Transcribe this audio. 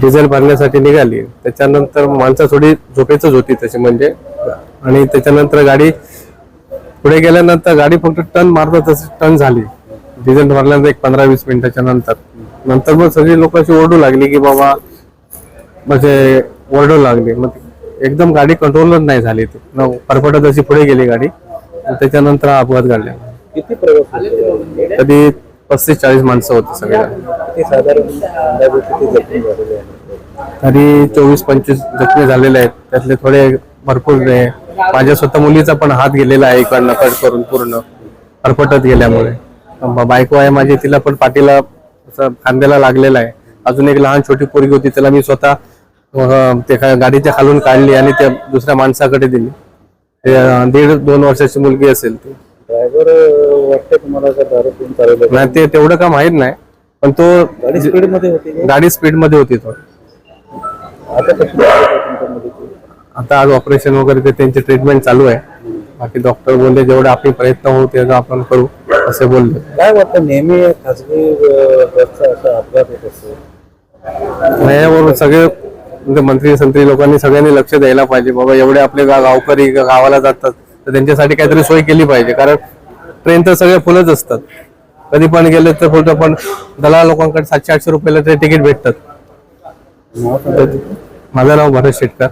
Diesel भरण्यासाठी निघाली. त्याच्यानंतर माणसं थोडी झोपेचंच होती तशी म्हणजे. आणि त्याच्यानंतर गाडी पुढे गेल्यानंतर गाडी फक्त टर्न मारत तशी टर्न झाली. डिझेल भरल्यानंतर एक पंधरा वीस मिनिटाच्या नंतर. नंतर मग सगळी लोक अशी ओरडू लागली की बाबा म्हणजे ओरडू लागली. मग एकदम गाडी कंट्रोलच नाही झाली ती. फरफटत अशी पुढे गेली गाडी. त्याच्यानंतर हा अपघात घडला. किती प्रवास होते? कधी पस्तीस चाळीस माणसं होती सगळ्या साधारण अंदाजे किती जखमी झालेले आहेत? तरी चोवीस पंचवीस जखमी झालेले आहेत. त्यातले थोडे भरपूर माझ्या स्वतः मुलीचा पण हात गेलेला आहे इकडनं कट करून पूर्ण फरफटत गेल्यामुळे. बायको आहे माझी तिला पण पाठीला असं खांद्याला लागलेला आहे. अजून एक लहान छोटी पोरगी होती त्याला मी स्वतः ते गाडीच्या खालून काढली आणि त्या दुसऱ्या माणसाकडे दिली. दीड दोन वर्षाची मुलगी असेल ती. ड्रायव्हर वाटतं तुम्हाला नाही ते तेवढं का माहीत नाही. पण तो गाडी स्पीडमध्ये होती का? गाडी स्पीडमध्ये होती तो. आता कशी वाटते तुमच्यामध्ये ती? आता आज ऑपरेशन वगैरे ते त्यांची ट्रीटमेंट चालू आहे. बाकी डॉक्टर बोलले जेवढे आपले प्रयत्न होऊ तेवढं आपण करू असे बोलले. काय वाटतं नेहमी खासगी अं, बसचा असा अपघात होत असतो? यावर सगळे म्हणजे मंत्री संत्री लोकांनी सगळ्यांनी लक्ष द्यायला पाहिजे. बाबा एवढे आपले गा- गावकरी गावाला जातात तर त्यांच्यासाठी काहीतरी सोय केली पाहिजे. कारण ट्रेन तर सगळे फुलच असतात. कधी पण गेले तर फुलतं पण दलाल लोकांकडे सातशे आठशे रुपयाला ते तिकीट भेटतात. माझं नाव भरत शेटकर